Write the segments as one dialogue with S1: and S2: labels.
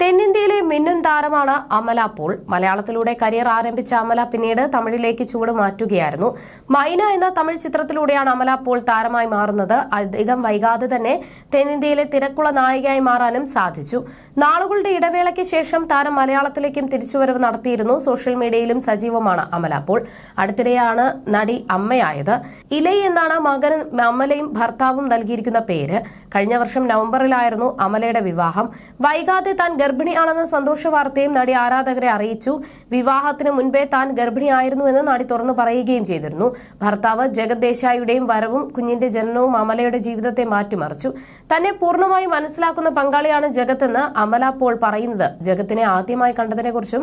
S1: തെന്നിന്ത്യയിലെ മിന്നും താരമാണ് അമല പോൾ. മലയാളത്തിലൂടെ കരിയർ ആരംഭിച്ച അമല പിന്നീട് തമിഴിലേക്ക് ചുവട് മാറ്റുകയായിരുന്നു. മൈന എന്ന തമിഴ് ചിത്രത്തിലൂടെയാണ് അമല പോൾ താരമായി മാറുന്നത്. അധികം വൈകാതെ തന്നെ തെന്നിന്ത്യയിലെ തിരക്കുള്ള നായികയായി മാറാനും സാധിച്ചു. നാളുകളുടെ ഇടവേളയ്ക്ക് ശേഷം താരം മലയാളത്തിലേക്കും തിരിച്ചുവരവ് നടത്തിയിരുന്നു. സോഷ്യൽ മീഡിയയിലും സജീവമാണ് അമല പോൾ. അടുത്തിടെയാണ് നടി അമ്മയായത്. ഇലൈ എന്നാണ് മകൻ അമലയും ഭർത്താവും നൽകിയിരിക്കുന്ന പേര്. കഴിഞ്ഞ വർഷം നവംബറിലായിരുന്നു അമലയുടെ വിവാഹം. വൈകാതെ താൻ ഗർഭിണിയാണെന്ന സന്തോഷ വാർത്തയും നടി ആരാധകരെ അറിയിച്ചു. വിവാഹത്തിന് മുൻപേ താൻ ഗർഭിണിയായിരുന്നുവെന്ന് നടി തുറന്നു പറയുകയും ചെയ്തിരുന്നു. ഭർത്താവ് ജഗത് ദേശായിയുടെയും വരവും കുഞ്ഞിന്റെ ജനനവും അമലയുടെ ജീവിതത്തെ മാറ്റിമറിച്ചു. തന്നെ പൂർണമായി മനസ്സിലാക്കുന്ന പങ്കാളിയാണ് ജഗത്തെന്ന് അമല പോൾ പറയുന്നത്. ജഗത്തിനെ ആദ്യമായി കണ്ടതിനെക്കുറിച്ചും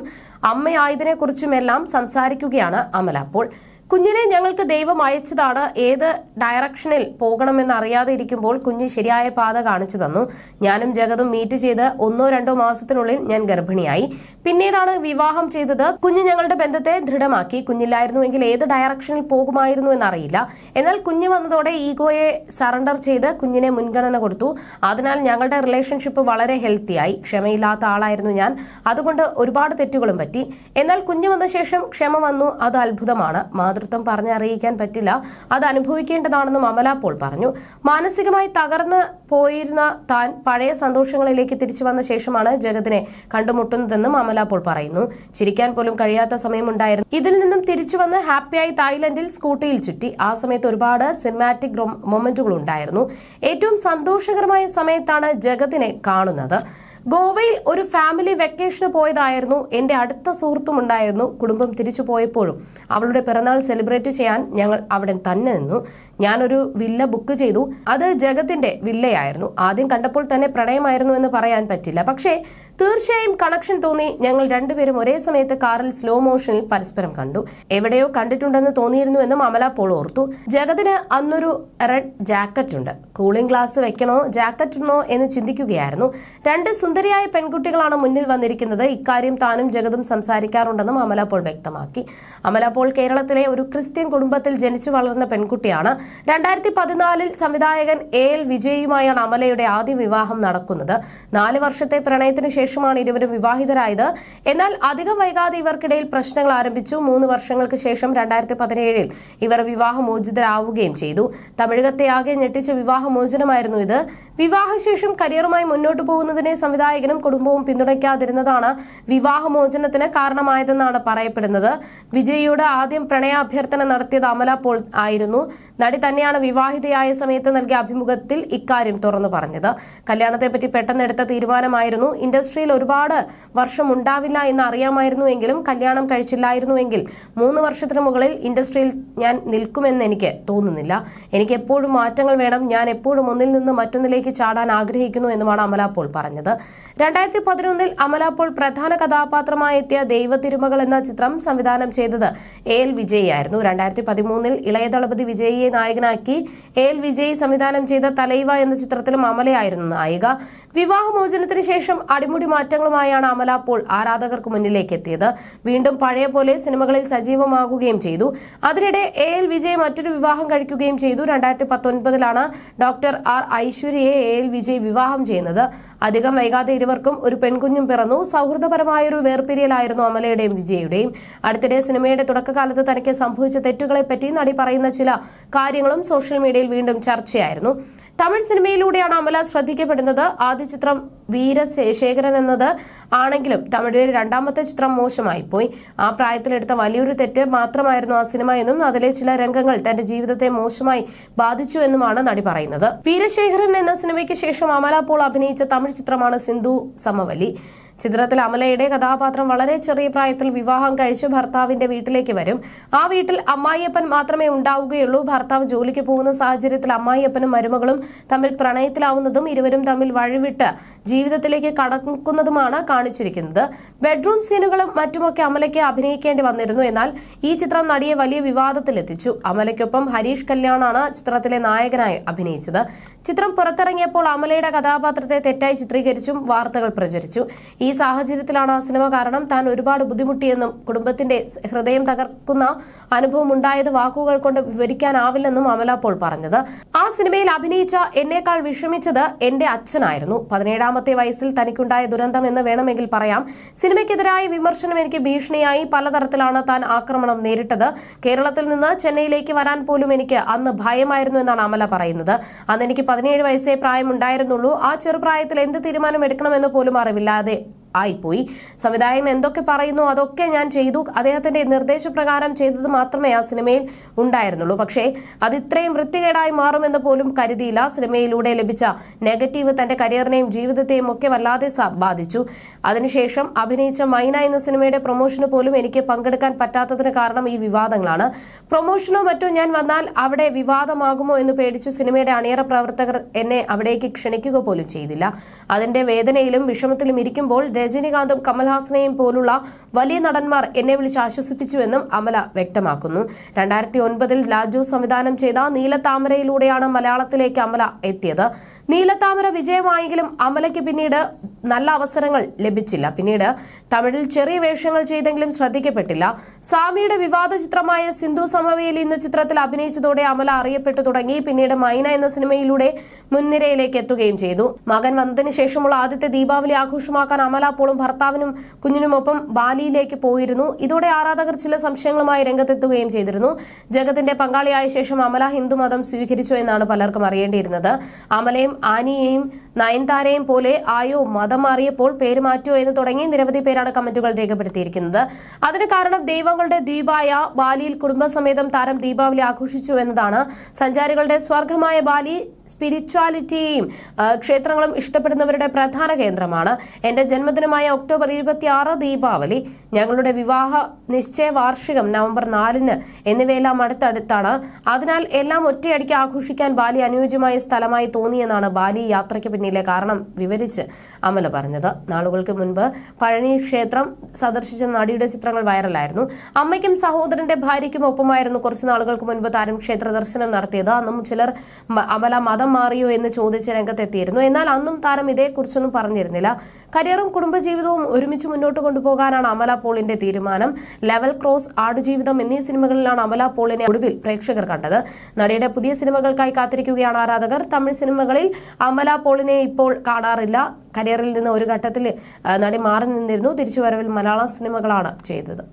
S1: അമ്മയായതിനെക്കുറിച്ചുമെല്ലാം സംസാരിക്കുകയാണ് അമല പോൾ. കുഞ്ഞിനെ ഞങ്ങൾക്ക് ദൈവം അയച്ചതാണ്. ഏത് ഡയറക്ഷനിൽ പോകണമെന്ന് അറിയാതെ ഇരിക്കുമ്പോൾ കുഞ്ഞ് ശരിയായ പാത കാണിച്ചു തന്നു. ഞാനും ജഗതും മീറ്റ് ചെയ്ത് ഒന്നോ രണ്ടോ മാസത്തിനുള്ളിൽ ഞാൻ ഗർഭിണിയായി. പിന്നീടാണ് വിവാഹം ചെയ്തത്. കുഞ്ഞ് ഞങ്ങളുടെ ബന്ധത്തെ ദൃഢമാക്കി. കുഞ്ഞില്ലായിരുന്നുവെങ്കിൽ ഏത് ഡയറക്ഷനിൽ പോകുമായിരുന്നു എന്നറിയില്ല. എന്നാൽ കുഞ്ഞ് വന്നതോടെ ഈഗോയെ സറണ്ടർ ചെയ്ത് കുഞ്ഞിനെ മുൻഗണന കൊടുത്തു. അതിനാൽ ഞങ്ങളുടെ റിലേഷൻഷിപ്പ് വളരെ ഹെൽത്തിയായി ക്ഷമയില്ലാത്ത ആളായിരുന്നു ഞാൻ. അതുകൊണ്ട് ഒരുപാട് തെറ്റുകളും പറ്റി. എന്നാൽ കുഞ്ഞ് വന്ന ശേഷം ക്ഷമ വന്നു. അത് അത്ഭുതമാണ്. മാതൃത്വം പറഞ്ഞറിയിക്കാൻ പറ്റില്ല. അത് അനുഭവിക്കേണ്ടതാണെന്നും അമല പോൾ പറഞ്ഞു. മാനസികമായി തകർന്ന് പോയിരുന്ന താൻ പഴയ സന്തോഷങ്ങളിലേക്ക് തിരിച്ചു വന്ന ശേഷമാണ് ജഗത്തിനെ കണ്ടുമുട്ടുന്നതെന്നും അമല പോൾ പറയുന്നു. ചിരിക്കാൻ പോലും കഴിയാത്ത സമയമുണ്ടായിരുന്നു. ഇതിൽ നിന്നും തിരിച്ചു വന്ന് ഹാപ്പിയായി തായ്ലൻഡിൽ സ്കൂട്ടിയിൽ ചുറ്റി. ആ സമയത്ത് ഒരുപാട് സിനിമാറ്റിക് മൊമെന്റുകൾ ഉണ്ടായിരുന്നു. ഏറ്റവും സന്തോഷകരമായ സമയത്താണ് ജഗത്തിനെ കാണുന്നത്. ഗോവയിൽ ഒരു ഫാമിലി വെക്കേഷന് പോയതായിരുന്നു. എന്റെ അടുത്ത സുഹൃത്തും ഉണ്ടായിരുന്നു. കുടുംബം തിരിച്ചു പോയപ്പോഴും അവളുടെ പിറന്നാൾ സെലിബ്രേറ്റ് ചെയ്യാൻ ഞങ്ങൾ അവിടെ തന്നെ നിന്നു. ഞാനൊരു വില്ല ബുക്ക് ചെയ്തു. അത് ജഗത്തിന്റെ വില്ലയായിരുന്നു. ആദ്യം കണ്ടപ്പോൾ തന്നെ പ്രണയമായിരുന്നു എന്ന് പറയാൻ പറ്റില്ല. പക്ഷേ തീർച്ചയായും കണക്ഷൻ തോന്നി. ഞങ്ങൾ രണ്ടുപേരും ഒരേ സമയത്ത് കാറിൽ സ്ലോ മോഷനിൽ പരസ്പരം കണ്ടു. എവിടെയോ കണ്ടിട്ടുണ്ടെന്ന് തോന്നിയിരുന്നു എന്നും അമല പോൾ ഓർത്തു. ജഗതിന് അന്നൊരു റെഡ് ജാക്കറ്റ് ഉണ്ട്. കൂളിംഗ് ഗ്ലാസ് വെക്കണോ ജാക്കറ്റ് ഇടണോ എന്ന് ചിന്തിക്കുകയായിരുന്നു. രണ്ട് സുന്ദരിയായ പെൺകുട്ടികളാണ് മുന്നിൽ വന്നിരിക്കുന്നത്. ഇക്കാര്യം താനും ജഗതും സംസാരിക്കാറുണ്ടെന്നും അമല പോൾ വ്യക്തമാക്കി. അമല പോൾ കേരളത്തിലെ ഒരു ക്രിസ്ത്യൻ കുടുംബത്തിൽ ജനിച്ചു വളർന്ന പെൺകുട്ടിയാണ്. രണ്ടായിരത്തി പതിനാലിൽ സംവിധായകൻ എ എൽ വിജയുമായാണ് അമലയുടെ ആദ്യ വിവാഹം നടക്കുന്നത്. നാല് വർഷത്തെ പ്രണയത്തിന് ശേഷമാണ് ഇരുവരും വിവാഹിതരായത്. എന്നാൽ അധികം വൈകാതെ ഇവർക്കിടയിൽ പ്രശ്നങ്ങൾ ആരംഭിച്ചു. മൂന്ന് വർഷങ്ങൾക്ക് ശേഷം രണ്ടായിരത്തി പതിനേഴിൽ ഇവർ വിവാഹമോചിതരാവുകയും ചെയ്തു. തമിഴകത്തെ ആകെ ഞെട്ടിച്ച വിവാഹമോചനമായിരുന്നു ഇത്. വിവാഹശേഷം കരിയറുമായി മുന്നോട്ട് പോകുന്നതിനെ സംവിധായകനും കുടുംബവും പിന്തുണയ്ക്കാതിരുന്നതാണ് വിവാഹമോചനത്തിന് കാരണമായതെന്നാണ് പറയപ്പെടുന്നത്. വിജയിയോട് ആദ്യം പ്രണയാഭ്യർത്ഥന നടത്തിയത് അമല പോൾ ആയിരുന്നു. നടി തന്നെയാണ് വിവാഹിതയായ സമയത്ത് നൽകിയ അഭിമുഖത്തിൽ ഇക്കാര്യം തുറന്നു പറഞ്ഞത്. കല്യാണത്തെപ്പറ്റി പെട്ടെന്നെടുത്ത തീരുമാനമായിരുന്നു. ഇൻഡസ്ട്രിയിൽ ഒരുപാട് വർഷം ഉണ്ടാവില്ല എന്ന് അറിയാമായിരുന്നുവെങ്കിലും കല്യാണം കഴിച്ചില്ലായിരുന്നുവെങ്കിൽ മൂന്ന് വർഷത്തിന് മുകളിൽ ഇൻഡസ്ട്രിയിൽ ഞാൻ നിൽക്കുമെന്ന് എനിക്ക് തോന്നുന്നില്ല. എനിക്ക് എപ്പോഴും മാറ്റങ്ങൾ വേണം. ഞാൻ എപ്പോഴും ഒന്നിൽ നിന്ന് മറ്റൊന്നിലേക്ക് ചാടാൻ ആഗ്രഹിക്കുന്നു എന്നുമാണ് അമല പോൾ പറഞ്ഞത്. രണ്ടായിരത്തി പതിനൊന്നിൽ അമല പോൾ പ്രധാന കഥാപാത്രമായി എത്തിയ ദൈവതിരുമകൾ എന്ന ചിത്രം സംവിധാനം ചെയ്തത് എ എൽ വിജയിയായിരുന്നു. രണ്ടായിരത്തി പതിമൂന്നിൽ ഇളയ ദളപതി വിജയിയെ നായകനാക്കി എ എൽ വിജയ് സംവിധാനം ചെയ്ത തലൈവ എന്ന ചിത്രത്തിലും അമലയായിരുന്നു നായിക. വിവാഹമോചനത്തിന് ശേഷം അടിമുടി മാറ്റങ്ങളുമായാണ് അമല പോൾ ആരാധകർക്ക് മുന്നിലേക്ക് എത്തിയത്. വീണ്ടും പഴയ പോലെ സിനിമകളിൽ സജീവമാകുകയും ചെയ്തു. അതിനിടെ എ എൽ വിജയ് മറ്റൊരു വിവാഹം കഴിക്കുകയും ചെയ്തു. രണ്ടായിരത്തി പത്തൊൻപതിലാണ് ഡോക്ടർ ആർ ഐശ്വര്യയെ എ എൽ വിജയ് വിവാഹം ചെയ്യുന്നത്. അധികം വൈകാതെ ഇരുവർക്കും ഒരു പെൺകുഞ്ഞും പിറന്നു. സൗഹൃദപരമായൊരു വേർപിരിയലായിരുന്നു അമലയുടെയും വിജയുടെയും അടുത്തിടെ സിനിമയുടെ തുടക്കകാലത്ത് തനിക്ക് സംഭവിച്ച തെറ്റുകളെപ്പറ്റി നടി പറയുന്ന ചില കാര്യങ്ങളും സോഷ്യൽ മീഡിയയിൽ വീണ്ടും ചർച്ചയായിരുന്നു. തമിഴ് സിനിമയിലൂടെയാണ് അമല ശ്രദ്ധിക്കപ്പെടുന്നത്. ആദ്യ ചിത്രം വീരശേഖരൻ എന്നത് ആണെങ്കിലും തമിഴിലെ രണ്ടാമത്തെ ചിത്രം മോശമായി പോയി. ആ പ്രായത്തിലെടുത്ത വലിയൊരു തെറ്റ് മാത്രമായിരുന്നു ആ സിനിമ എന്നും അതിലെ ചില രംഗങ്ങൾ തന്റെ ജീവിതത്തെ മോശമായി ബാധിച്ചു എന്നുമാണ് നടി പറയുന്നത്. വീരശേഖരൻ എന്ന സിനിമയ്ക്ക് ശേഷം അമല പോൾ അഭിനയിച്ച തമിഴ് ചിത്രമാണ് സിന്ധു സമവല്ലി ചിത്രത്തിൽ അമലയുടെ കഥാപാത്രം വളരെ ചെറിയ പ്രായത്തിൽ വിവാഹം കഴിച്ച് ഭർത്താവിന്റെ വീട്ടിലേക്ക് വരും. ആ വീട്ടിൽ അമ്മായിയപ്പൻ മാത്രമേ ഉണ്ടാവുകയുള്ളൂ. ഭർത്താവ് ജോലിക്ക് പോകുന്ന സാഹചര്യത്തിൽ അമ്മായിയപ്പനും മരുമകളും തമ്മിൽ പ്രണയത്തിലാവുന്നതും ഇരുവരും തമ്മിൽ വഴിവിട്ട് ജീവിതത്തിലേക്ക് കടക്കുന്നതുമാണ് കാണിച്ചിരിക്കുന്നത്. ബെഡ്റൂം സീനുകളും മറ്റുമൊക്കെ അമലയ്ക്ക് അഭിനയിക്കേണ്ടി വന്നിരുന്നു. എന്നാൽ ഈ ചിത്രം നടിയെ വലിയ വിവാദത്തിലെത്തിച്ചു. അമലയ്ക്കൊപ്പം ഹരീഷ് കല്യാണാണ് ചിത്രത്തിലെ നായകനായി അഭിനയിച്ചത്. ചിത്രം പുറത്തിറങ്ങിയപ്പോൾ അമലയുടെ കഥാപാത്രത്തെ തെറ്റായി ചിത്രീകരിച്ചും വാർത്തകൾ പ്രചരിച്ചു. ഈ സാഹചര്യത്തിലാണ് സിനിമ കാരണം താൻ ഒരുപാട് ബുദ്ധിമുട്ടിയെന്നും കുടുംബത്തിന്റെ ഹൃദയം തകർക്കുന്ന അനുഭവം ഉണ്ടായത് വാക്കുകൾ കൊണ്ട് വിവരിക്കാനാവില്ലെന്നും അമല പോൾ പറഞ്ഞത്. ആ സിനിമയിൽ അഭിനയിച്ച എന്നേക്കാൾ വിഷമിച്ചത് എന്റെ അച്ഛനായിരുന്നു. പതിനേഴാമത്തെ വയസ്സിൽ തനിക്കുണ്ടായ ദുരന്തം എന്ന് വേണമെങ്കിൽ പറയാം. സിനിമയ്ക്കെതിരായ വിമർശനം എനിക്ക് ഭീഷണിയായി പലതരത്തിലാണ് താൻ ആക്രമണം നേരിട്ടത്. കേരളത്തിൽ നിന്ന് ചെന്നൈയിലേക്ക് വരാൻ പോലും എനിക്ക് അന്ന് ഭയമായിരുന്നു എന്നാണ് അമല പറയുന്നത്. അന്ന് എനിക്ക് പതിനേഴ് വയസ്സേ പ്രായമുണ്ടായിരുന്നുള്ളൂ. ആ ചെറുപ്രായത്തിൽ എന്ത് തീരുമാനം എടുക്കണമെന്ന് പോലും അറിവില്ലാതെ ആയിപ്പോയി. സംവിധായകൻ എന്തൊക്കെ പറയുന്നു അതൊക്കെ ഞാൻ ചെയ്തു. അദ്ദേഹത്തിന്റെ നിർദ്ദേശപ്രകാരം ചെയ്തത് മാത്രമേ ആ സിനിമയിൽ ഉണ്ടായിരുന്നുള്ളൂ. പക്ഷേ അത് ഇത്രയും വൃത്തികേടായി മാറുമെന്ന് പോലും കരുതിയില്ല. സിനിമയിലൂടെ ലഭിച്ച നെഗറ്റീവ് തന്റെ കരിയറിനെയും ജീവിതത്തെയും ഒക്കെ വല്ലാതെ ബാധിച്ചു. അതിനുശേഷം അഭിനയിച്ച മൈന എന്ന സിനിമയുടെ പ്രൊമോഷന് പോലും എനിക്ക് പങ്കെടുക്കാൻ പറ്റാത്തതിന് കാരണം ഈ വിവാദങ്ങളാണ്. പ്രൊമോഷനോ മറ്റോ ഞാൻ വന്നാൽ അവിടെ വിവാദമാകുമോ എന്ന് പേടിച്ചു സിനിമയുടെ അണിയറ പ്രവർത്തകർ എന്നെ അവിടേക്ക് ക്ഷണിക്കുക പോലും ചെയ്തില്ല. അതിന്റെ വേദനയിലും വിഷമത്തിലും ഇരിക്കുമ്പോൾ രജനികാന്തും കമൽഹാസനെയും പോലുള്ള വലിയ നടന്മാർ എന്നെ വിളിച്ച് ആശ്വസിപ്പിച്ചുവെന്നും അമല വ്യക്തമാക്കുന്നു. രണ്ടായിരത്തി ഒൻപതിൽ ലാജു സംവിധാനം ചെയ്ത നീലത്താമരയിലൂടെയാണ് മലയാളത്തിലേക്ക് അമല എത്തിയത്. നീലത്താമര വിജയമായെങ്കിലും അമലയ്ക്ക് പിന്നീട് നല്ല അവസരങ്ങൾ ലഭിച്ചില്ല. പിന്നീട് തമിഴിൽ ചെറിയ വേഷങ്ങൾ ചെയ്തെങ്കിലും ശ്രദ്ധിക്കപ്പെട്ടില്ല. സാമിയുടെ വിവാദ ചിത്രമായ സിന്ധു സമവേലി എന്ന ചിത്രത്തിൽ അഭിനയിച്ചതോടെ അമല അറിയപ്പെട്ടു തുടങ്ങി. പിന്നീട് മൈന എന്ന സിനിമയിലൂടെ മുൻനിരയിലേക്ക് എത്തുകയും ചെയ്തു. മകൻ വന്നതിന് ശേഷമുള്ള ആദ്യത്തെ ദീപാവലി ആഘോഷമാക്കാൻ അമല പോളും ഭർത്താവിനും കുഞ്ഞിനുമൊപ്പം ബാലിയിലേക്ക് പോയിരുന്നു. ഇതോടെ ആരാധകർ ചില സംശയങ്ങളുമായി രംഗത്തെത്തുകയും ചെയ്തിരുന്നു. ജഗത്തിന്റെ പങ്കാളിയായ ശേഷം അമല ഹിന്ദുമതം സ്വീകരിച്ചു എന്നാണ് പലർക്കും അറിയേണ്ടിയിരുന്നത്. അമലയും ആനിയെയും നയൻതാരയും പോലെ ആയോ മതം മാറിയപ്പോൾ പേര് മാറ്റോ എന്ന് തുടങ്ങി നിരവധി പേരാണ് കമന്റുകൾ രേഖപ്പെടുത്തിയിരിക്കുന്നത്. അതിന് കാരണം ദൈവങ്ങളുടെ ദ്വീപായ ബാലിയിൽ കുടുംബസമേതം താരം ദീപാവലി ആഘോഷിച്ചു എന്നതാണ്. സഞ്ചാരികളുടെ സ്വർഗമായ ബാലി സ്പിരിച്വാലിറ്റിയെയും ക്ഷേത്രങ്ങളും ഇഷ്ടപ്പെടുന്നവരുടെ പ്രധാന കേന്ദ്രമാണ്. എന്റെ ജന്മദിനമായ ഒക്ടോബർ ഇരുപത്തിയാറ് ദീപാവലി ഞങ്ങളുടെ വിവാഹ നിശ്ചയ വാർഷികം നവംബർ നാലിന് എന്നിവയെല്ലാം അടുത്തടുത്താണ്. അതിനാൽ എല്ലാം ഒറ്റയടിക്ക് ആഘോഷിക്കാൻ ബാലി അനുയോജ്യമായ സ്ഥലമായി തോന്നിയെന്നാണ് ബാലി യാത്രയ്ക്ക് പിന്നിലെ കാരണം വിവരിച്ച് അമല പറഞ്ഞത്. നാളുകൾക്ക് മുൻപ് പഴനി ക്ഷേത്രം സന്ദർശിച്ച നടിയുടെ ചിത്രങ്ങൾ വൈറലായിരുന്നു. അമ്മയ്ക്കും സഹോദരന്റെ ഭാര്യയ്ക്കും ഒപ്പമായിരുന്നു കുറച്ചു നാളുകൾക്ക് മുൻപ് താരം ക്ഷേത്ര ദർശനം നടത്തിയത്. അന്നും ചിലർ അമല മതം മാറിയോ എന്ന് ചോദിച്ച് രംഗത്തെത്തിയിരുന്നു. എന്നാൽ അന്നും താരം ഇതേക്കുറിച്ചൊന്നും പറഞ്ഞിരുന്നില്ല. കരിയറും കുടുംബജീവിതവും ഒരുമിച്ച് മുന്നോട്ട് കൊണ്ടുപോകാനാണ് അമല പോളിന്റെ തീരുമാനം. ലെവൽ ക്രോസ് ആടുജീവിതം എന്നീ സിനിമകളിലാണ് അമല പോളിനെ ഒടുവിൽ പ്രേക്ഷകർ കണ്ടത്. നടിയുടെ പുതിയ സിനിമകൾക്കായി കാത്തിരിക്കുകയാണ് ആരാധകർ. തമിഴ് സിനിമകളിൽ അമല പോളിനെ ഇപ്പോൾ കാണാറില്ല. കരിയറിൽ നിന്ന് ഒരു ഘട്ടത്തിൽ നടി മാറി നിന്നിരുന്നു. തിരിച്ചുവരവിൽ മലയാള സിനിമകളാണ് ചെയ്തത്.